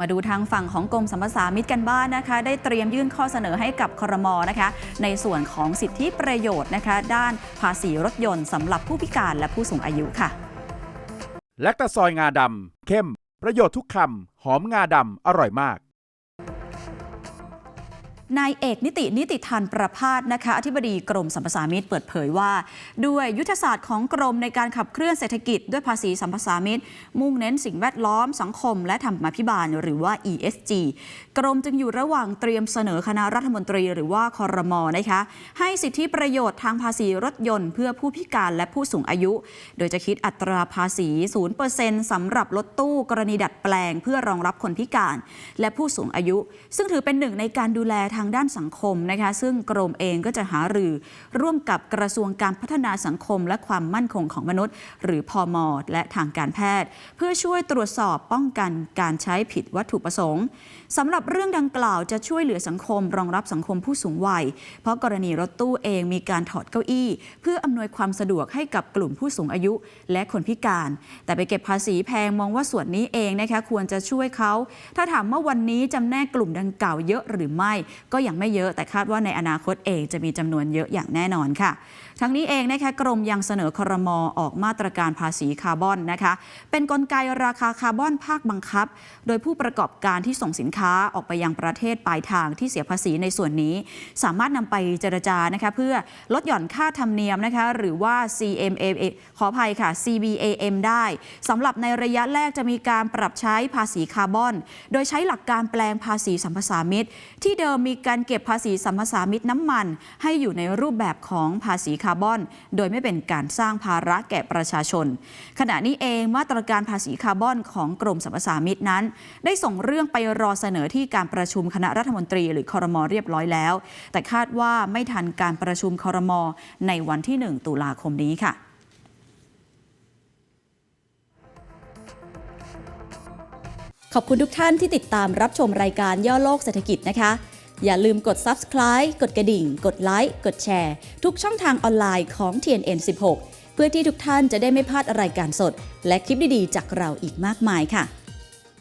มาดูทางฝั่งของกรมสัมปทามิตรกันบ้านนะคะ ได้เตรียมยื่นข้อเสนอให้กับครมนะคะ ในส่วนของสิทธิประโยชน์นะคะ ด้านภาษีรถยนต์สำหรับผู้พิการและผู้สูงอายุค่ะ แลคตาซอยงาดำเข้ม ประโยชน์ทุกคำหอมงาดำอร่อยมาก นายเอกนิตินิติทันประพาสนะคะอธิบดีกรมสัมปทานมิตรเปิดเผยว่า ด้วยยุทธศาสตร์ของกรมในการขับเคลื่อนเศรษฐกิจด้วยภาษีสัมปทานมิตรมุ่งเน้นสิ่งแวดล้อมสังคม และธรรมาภิบาลหรือว่า ESG กรมจึงอยู่ระหว่างเตรียมเสนอคณะรัฐมนตรีหรือว่าคอรมอนะคะให้สิทธิประโยชน์ทางภาษีรถยนต์เพื่อผู้พิการและผู้สูงอายุ โดยจะคิดอัตราภาษี 0%สำหรับรถตู้กรณีดัดแปลง เพื่อรองรับคนพิการ และผู้สูงอายุ ซึ่งถือเป็นหนึ่งในการดูแลทางางด้านสังคมนะคะซึ่งกรมเองก็จะหารือร่วมกับกระทรวงการพัฒนาสังคม และความมั่นคงของมนุษย์ หรือพอมและทางการแพทย์ เพื่อช่วยตรวจสอบป้องกันการใช้ผิดวัตถุประสงค์สำหรับเรื่องดังกล่าวจะช่วยเหลือสังคม รองรับสังคมผู้สูงวัย เพราะกรณีรถตู้เองมีการถอดเก้าอี้ เพื่ออำนวยความสะดวกให้กับกลุ่มผู้สูงอายุ และคนพิการ แต่ไปเก็บภาษีแพงมองว่าส่วนนี้เองนะคะควรจะช่วยเขา ถ้าถามว่าวันนี้จำแนกกลุ่มดังกล่าวเยอะหรือไม่ก็ยังไม่เยอะแต่คาดว่าในอนาคตเองจะมีจำนวนเยอะอย่างแน่นอนค่ะ ทั้งนี้เองนะคะกรมยังเสนอครมอออกมาตรการภาษีคาร์บอนนะคะ เป็นนกลไกราคาคาร์บอนภาคบังคับ โดยผู้ประกอบการที่ส่งสินค้าออกไปยังประเทศปลายทางที่เสียภาษีในส่วนนี้ สามารถนำไปเจรจานะคะเพื่อลดหย่อนค่าธรรมเนียมนะคะหรือว่า CMA ขออภัยค่ะ CBAM ได้สำหรับในระยะแรกจะมีการปรับใช้ภาษีคาร์บอน โดยใช้หลักการแปลงภาษีสัมปทามิตร ที่เดิมมีการเก็บภาษีสัมปทามิตรน้ำมัน ให้อยู่ในรูปแบบของภาษีคาร์บอน โดยไม่เป็นการสร้างภาระแก่ประชาชน ขณะนี้เองมาตรการภาษีคาร์บอนของกรมสรรพสามิตนั้น ได้ส่งเรื่องไปรอเสนอที่การประชุมคณะรัฐมนตรีหรือคอรมอเรียบร้อยแล้ว แต่คาดว่าไม่ทันการประชุมคอรมอในวันที่ 1 ตุลาคมนี้ค่ะขอบคุณทุกท่านที่ติดตามรับชมรายการย่อโลกเศรษฐกิจนะคะ อย่าลืมกด subscribe กดกระดิ่ง กดไลค์กดแชร์ ทุกช่องทางออนไลน์ของ TNN 16 เพื่อที่ทุกท่านจะได้ไม่พลาดรายการสด และคลิปดีๆ จากเราอีกมากมายค่ะ